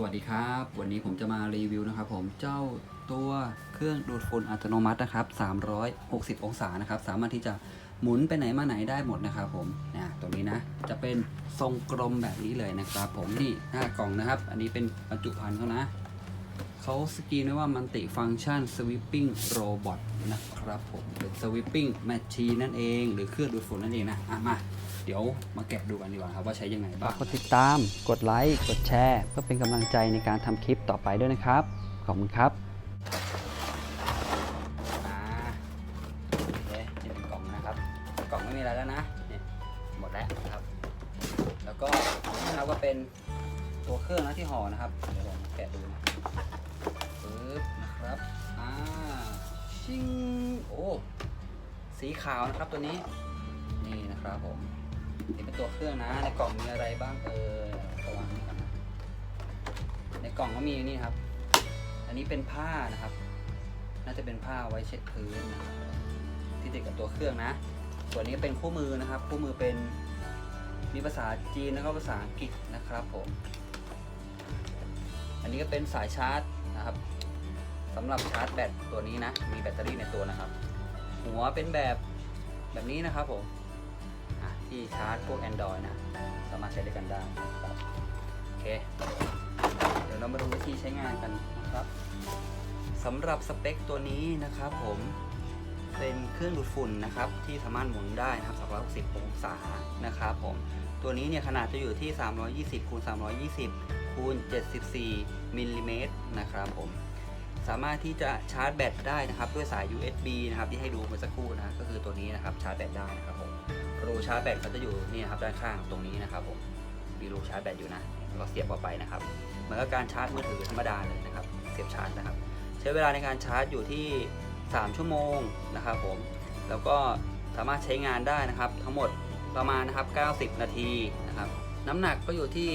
สวัสดีครับ วันนี้ผมจะมารีวิวนะครับผมเจ้าตัวเครื่องดูดฝุ่นอัตโนมัตินะครับ 360 องศานะครับ สามารถที่จะหมุนไปไหนมาไหนได้หมดนะครับผมนะตัวนี้นะจะเป็นทรงกลมแบบนี้เลยนะครับผมนี่หน้ากล่องนะครับ อันนี้เป็นบรรจุภัณฑ์เขานะเขาสกรีนไว้ว่ามันติฟัง c t ชัน sweeping robot นะครับผมเป็น sweeping machine นั่นเอง หรือเครื่องดูดฝุ่นนั่นเองนะอะมา เดี๋ยวมาแกะดูกันดีกว่าครับว่าใช้ยังไงบ้างกดติดตาม กดไลค์ กดแชร์ เพื่อเป็นกำลังใจในการทำคลิปต่อไปด้วยนะครับ ขอบคุณครับอ่าโอเคนี่เป็นกล่องนะครับ กล่องไม่มีอะไรแล้วนะนี่หมดแล้วนะครับ แล้วก็อันนี้นะครับก็เป็นตัวเครื่องนะที่ห่อนะครับ เดี๋ยวลองแกะดูนะปึ๊บนะครับ อ่า ชิงโอ้ สีขาวนะครับตัวนี้ นี่นะครับผม นี่เป็นตัวเครื่องนะ ในกล่องมีอะไรบ้างเออระวังนี่ก่อนนะในกล่องก็มีนี่ครับ อันนี้เป็นผ้านะครับ น่าจะเป็นผ้าไว้เช็ดพื้นนะครับที่ติดกับตัวเครื่องนะ ส่วนนี้เป็นคู่มือนะครับ คู่มือเป็นมีภาษาจีนแล้วก็ภาษาอังกฤษนะครับผม อันนี้ก็เป็นสายชาร์จนะครับสำหรับชาร์จแบตตัวนี้นะ มีแบตเตอรี่ในตัวนะครับ หัวเป็นแบบแบบนี้นะครับผม ชาร์จพวก Android นะ สามารถใช้ด้วยกันได้ครับโอเค เดี๋ยวเรามาดูวิธีใช้งานกันนะครับสำหรับสเปคตัวนี้นะครับผมเป็นเครื่องดูดฝุ่นนะครับที่สามารถหมุนได้นะครับ 360 องศานะครับผมตัวนี้เนี่ยขนาดจะอยู่ที่ 320คูณ320คูณ74มิลลิเมตรนะครับผมสามารถที่จะชาร์จแบตได้นะครับ ด้วยสาย USB นะครับที่ให้ดูเมื่อสักครู่นะก็คือตัวนี้นะครับชาร์จแบตได้นะครับผม รูชาร์จแบตก็จะอยู่นี่นะครับด้านข้างตรงนี้นะครับผมมีรูชาร์จแบตอยู่นะเราเสียบเข้าไปนะครับเหมือนกับการชาร์จมือถือธรรมดาเลยนะครับ เสียบชาร์จนะครับ ใช้เวลาในการชาร์จอยู่ที่ 3 ชั่วโมงนะครับผมแล้วก็สามารถใช้งานได้นะครับ ทั้งหมดประมาณนะครับ 90 นาทีนะครับน้ำหนักก็อยู่ที่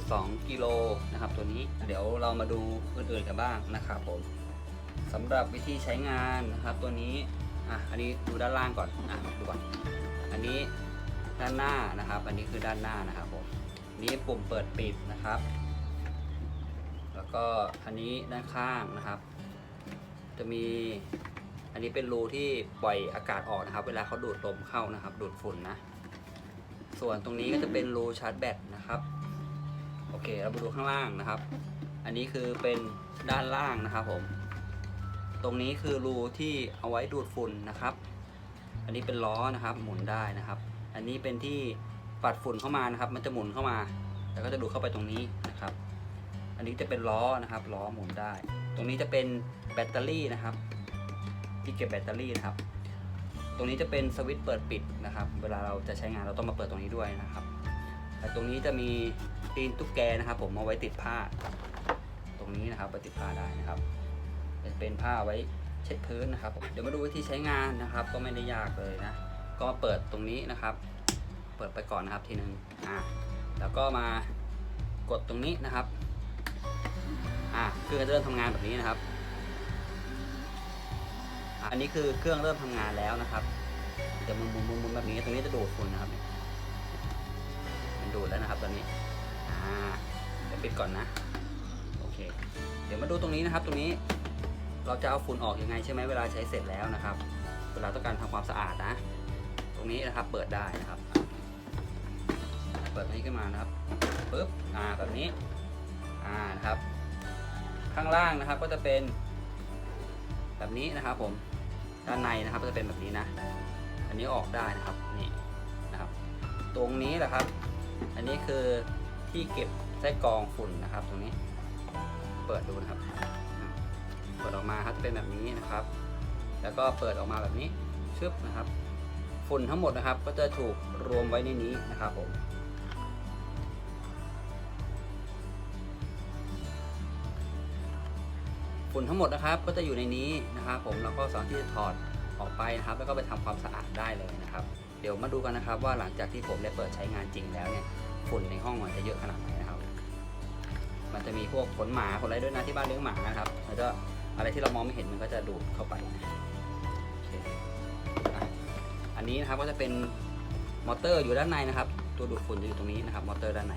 1.2 กิโลนะครับ ตัวนี้เดี๋ยวเรามาดูอื่นๆกันบ้างนะครับผมสำหรับวิธีใช้งานนะครับ ตัวนี้ อะอันนี้ดูด้านล่างก่อนอะดูก่อนอันนี้ด้านหน้านะครับ อันนี้คือด้านหน้านะครับผมนี้ปุ่มเปิดปิดนะครับ แล้วก็อันนี้ด้านข้างนะครับ จะมีอันนี้เป็นรูที่ปล่อยอากาศออกนะครับ เวลาเขาดูดลมเข้านะครับ ดูดฝุ่นนะ ส่วนตรงนี้ก็จะเป็นรูชาร์จแบตนะครับโอเคเรามาดูข้างล่างนะครับ อันนี้คือเป็นด้านล่างนะครับผม ตรงนี้คือรูที่เอาไว้ดูดฝุ่นนะครับ อันนี้เป็นล้อนะครับ หมุนได้นะครับ อันนี้เป็นที่ปัดฝุ่นเข้ามานะครับ มันจะหมุนเข้ามา แล้วก็จะดูดเข้าไปตรงนี้นะครับ อันนี้จะเป็นล้อนะครับล้อหมุนได้ ตรงนี้จะเป็นแบตเตอรี่นะครับ ที่เก็บแบตเตอรี่นะครับ ตรงนี้จะเป็นสวิตช์เปิดปิดนะครับ เวลาเราจะใช้งานเราต้องมาเปิดตรงนี้ด้วยนะครับแต่ตรงนี้จะมีตีนตุ๊กแกนะครับ ผมเอาไว้ติดผ้า ตรงนี้นะครับไปติดผ้าได้นะครับ เป็นผ้าไว้เช็ดพื้นนะครับ เดี๋ยวมาดูวิธีใช้งานนะครับ ก็ไม่ได้ยากเลยนะ ก็เปิดตรงนี้นะครับ เปิดไปก่อนนะครับทีหนึ่งอ่าแล้วก็มากดตรงนี้นะครับอะเครื่องเริ่มทำงานแบบนี้นะครับ อันนี้คือเครื่องเริ่มทำงานแล้วนะครับจะมุนมุนมุนมุนแบบนี้ตรงนี้จะดูดฝุ่นนะครับมันดูดแล้วนะครับตอนนี้อ่าเดี๋ยวปิดก่อนนะโอเค เดี๋ยวมาดูตรงนี้นะครับ ตรงนี้ เราจะเอาฝุ่นออกยังไงใช่ไหมเวลาใช้เสร็จแล้วนะครับ เวลาต้องการทำความสะอาดนะ ตรงนี้นะครับเปิดได้นะครับ เปิดตรงนี้ขึ้นมานะครับปึ๊บอ่าแบบนี้อ่านะครับ ข้างล่างนะครับก็จะเป็น แบบนี้นะครับผมด้านในนะครับก็จะเป็นแบบนี้นะ อันนี้ออกได้นะครับนี่นะครับ ตรงนี้แหละครับ อันนี้คือที่เก็บไส้กรองฝุ่นนะครับ ตรงนี้ เปิดดูนะครับ เปิดออกมาครับจะเป็นแบบนี้นะครับ แล้วก็เปิดออกมาแบบนี้ชึบนะครับ ฝุ่นทั้งหมดนะครับ ก็จะถูกรวมไว้ในนี้นะครับผมฝุ่นทั้งหมดนะครับ ก็จะอยู่ในนี้นะครับผมเราก็สามารถที่จะถอดออกไปนะครับ แล้วก็ไปทำความสะอาดได้เลยนะครับ เดี๋ยวมาดูกันนะครับ ว่าหลังจากที่ผมได้เปิดใช้งานจริงแล้วเนี่ยฝุ่นในห้องมันจะเยอะขนาดไหนนะครับ มันจะมีพวกขนหมาขนอะไรด้วยนะที่บ้านเลี้ยงหมานะครับแล้วก็ อะไรที่เรามองไม่เห็นมันก็จะดูดเข้าไปนะอันนี้นะครับก็จะเป็นมอเตอร์อยู่ด้านในนะครับ ตัวดูดฝุ่นจะอยู่ตรงนี้นะครับ มอเตอร์ด้านใน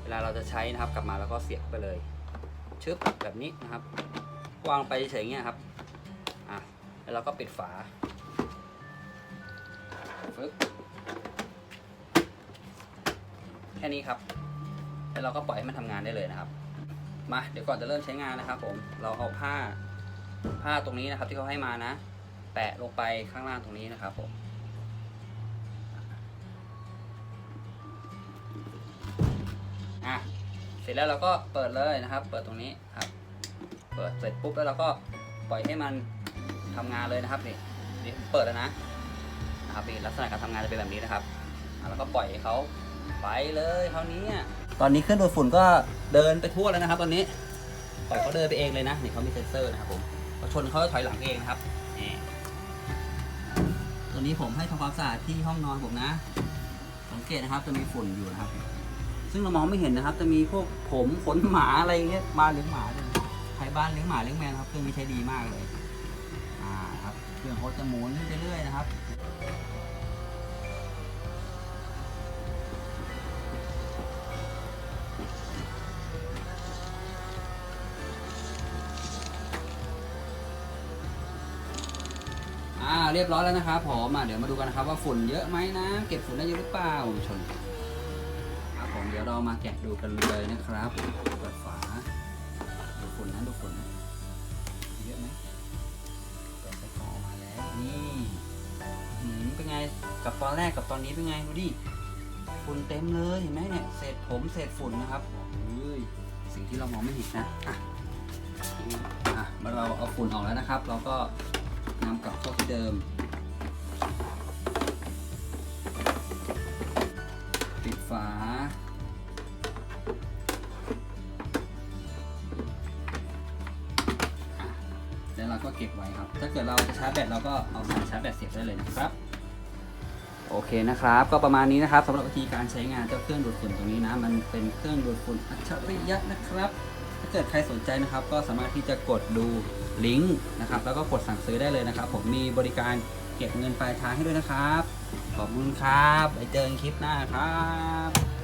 ไปลาเราจะใช้นะครับกลับมาแล้วก็เสียบไปเลยชึบแบบนี้นะครับ วางไปเฉยๆเงี้ยครับอะแล้วเราก็ปิดฝาฟึบแค่นี้ครับ แล้วเราก็ปล่อยให้มันทำงานได้เลยนะครับ มาเดี๋ยวก่อนจะเริ่มใช้งานนะครับผมเราเอาผ้าผ้าตรงนี้นะครับ ที่เขาให้มานะ แปะลงไปข้างล่างตรงนี้นะครับผมอะเสร็จแล้วเราก็เปิดเลยนะครับ เปิดตรงนี้ครับ เปิดเสร็จปุ๊บแล้วเราก็ปล่อยให้มันทำงานเลยนะครับนี่นี่เปิดแล้วนะนะครับนี่ลักษณะการทำงานจะเป็นแบบนี้นะครับอะแล้วก็ปล่อยให้เขา ไปเลยคราวนี้อะตอนนี้เครื่องดูดฝุ่นก็เดินไปทั่วแล้วนะครับ ตอนนี้ปล่อยเขาเดินไปเองเลยนะนี่เขามีเซ็นเซอร์นะครับผมพอชนเขาถอยหลังเองนะครับนี่ตัวนี้ผมให้ทำความสะอาดที่ห้องนอนผมนะ สังเกตนะครับจะมีฝุ่นอยู่นะครับ ซึ่งเรามองไม่เห็นนะครับ จะมีพวกผมขนหมาอะไรเงี้ยบ้านเลี้ยงหมาด้วยใครบ้านเลี้ยงหมาเลี้ยงแมวครับเครื่องนี้ใช้ดีมากเลย อ่าครับเครื่องเขาจะหมุนเรื่อยๆนะครับ เรียบร้อยแล้วนะครับผมอะเดี๋ยวมาดูกันนะครับว่าฝุ่นเยอะไหมนะ เก็บฝุ่นได้เยอะหรือเปล่าชนครับผมเดี๋ยวเรามาแกะดูกันเลยนะครับเปิดฝาดูฝุ่นนะดูฝุ่นนะเยอะไหมเปิดใส่กองออกมาแล้วนี่หืมเป็นไงกับตอนแรกกับตอนนี้เป็นไงดูดิฝุ่นเต็มเลยเห็นไหมเนี่ยเศษผมเศษฝุ่นนะครับเฮ้ยสิ่งที่เรามองไม่เห็นนะอะมื่อเราเอาฝุ่นออกแล้วนะครับ เราก็ เดิม ปิดฝา แล้วเราก็เก็บไว้ครับ ถ้าเกิดเราจะชาร์จแบตเราก็เอาสายชาร์จแบตเสียบได้เลยนะครับโอเคนะครับ ก็ประมาณนี้นะครับสำหรับวิธีการใช้งานเจ้าเครื่องดูดฝุ่นตรงนี้นะ มันเป็นเครื่องดูดฝุ่นอัจฉริยะนะครับ เกิดใครสนใจนะครับ ก็สามารถที่จะกดดูลิงก์นะครับ แล้วก็กดสั่งซื้อได้เลยนะครับ ผมมีบริการเก็บเงินปลายทางให้ด้วยนะครับ ขอบคุณครับ ไปเจอกันคลิปหน้าครับ